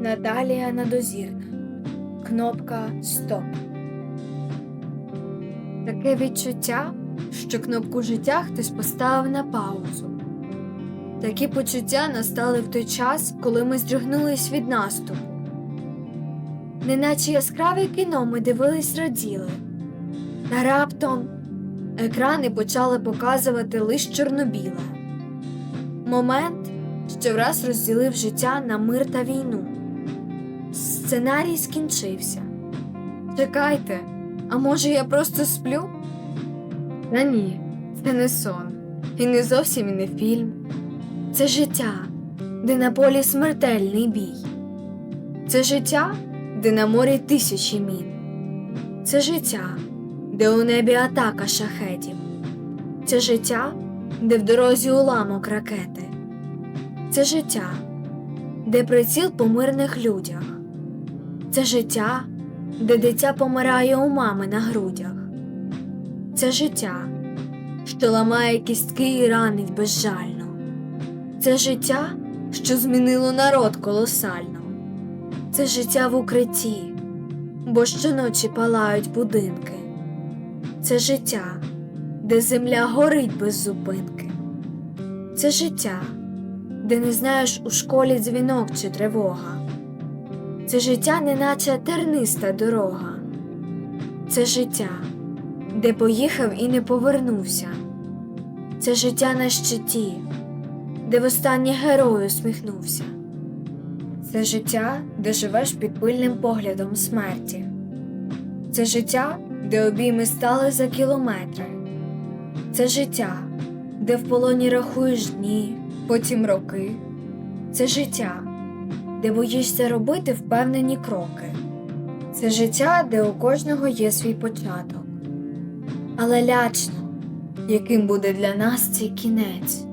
Наталія Надозірна. Кнопка Стоп. Таке відчуття, що кнопку життя хтось поставив на паузу. Такі почуття настали в той час, коли ми здригнулись від наступу. Неначе яскраве кіно ми дивились раділи. Та раптом екрани почали показувати лише чорнобіле. Момент, що враз розділив життя на мир та війну. Сценарій скінчився. Чекайте, а може я просто сплю? Та ні, це не сон. І не зовсім і не фільм. Це життя, де на полі смертельний бій. Це життя, де на морі тисячі мін. Це життя, де у небі атака шахетів. Це життя, де в дорозі уламок ракети. Це життя, де приціл по мирних людях. Це життя, де дитя помирає у мами на грудях. Це життя, що ламає кістки і ранить безжально. Це життя, що змінило народ колосально. Це життя в укритті, бо щоночі палають будинки. Це життя, де земля горить без зупинки. Це життя, де не знаєш у школі дзвінок чи тривога. Це життя, неначе терниста дорога. Це життя, де поїхав і не повернувся. Це життя на щиті, де востаннє герой усміхнувся. Це життя, де живеш під пильним поглядом смерті. Це життя, де обійми стали за кілометри. Це життя, де в полоні рахуєш дні, потім роки. Це життя, де боїшся робити впевнені кроки. Це життя, де у кожного є свій початок. Але лячно, яким буде для нас цей кінець.